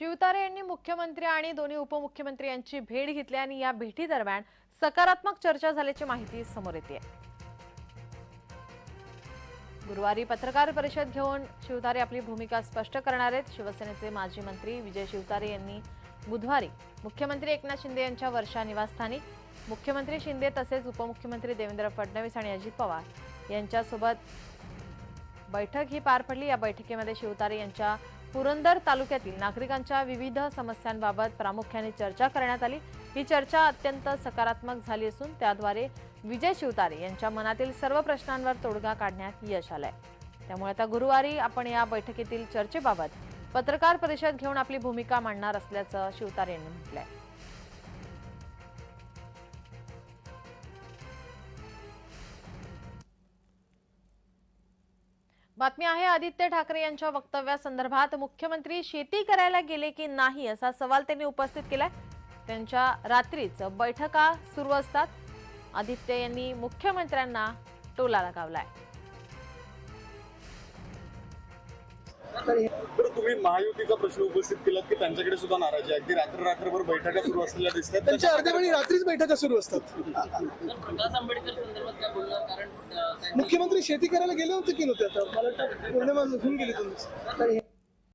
शिवतारे यांनी मुख्यमंत्री आणि दोन्ही उपमुख्यमंत्री यांची भेट घेतली आणि या भेटीदरम्यान सकारात्मक चर्चा झाल्याची माहिती समोर येते. गुरुवारी पत्रकार परिषद घेऊन शिवतारे आपली भूमिका स्पष्ट करणार आहेत. शिवसेनेचे माजी मंत्री विजय शिवतारे यांनी बुधवारी मुख्यमंत्री एकनाथ शिंदे यांच्या वर्षा निवासस्थानी मुख्यमंत्री शिंदे तसेच उपमुख्यमंत्री देवेंद्र फडणवीस आणि अजित पवार यांच्यासोबत बैठक ही पार पडली. या बैठकीमध्ये शिवतारे यांच्या पुरंदर तालुक्यातील नागरिकांच्या विविध समस्यांबाबत प्रामुख्याने चर्चा करण्यात आली. ही चर्चा अत्यंत सकारात्मक झाली असून त्याद्वारे विजय शिवतारे यांच्या मनातील सर्व प्रश्नांवर तोडगा काढण्यात यश आलंय. त्यामुळे आता गुरुवारी आपण या बैठकीतील चर्चेबाबत पत्रकार परिषद घेऊन आपली भूमिका मांडणार असल्याचं शिवतारे यांनी म्हटलंय. बातमी आहे आदित्य ठाकरे यांच्या वक्तव्यासंदर्भात मुख्यमंत्री शेती करायला गेले की नाही असा सवाल त्यांनी उपस्थित केलाय. त्यांच्या रात्रीच बैठका सुरू असतात. आदित्य यांनी मुख्यमंत्र्यांना टोला लगावलाय. तुम्ही महायुतीचा प्रश्न उपस्थित केलात की त्यांच्याकडे सुद्धा नाराजी आहे. अगदी रात्र रात्रभर बैठका सुरू असलेल्या दिसतात. त्यांच्या अर्ध्या वेळी रात्रीच बैठका सुरू असतात. प्रकाश आंबेडकर संदर्भात काय बोलणार? कारण मुख्यमंत्री शेती करायला गेले होते की नव्हते आता? मला वाटतं होऊन गेली तुम्ही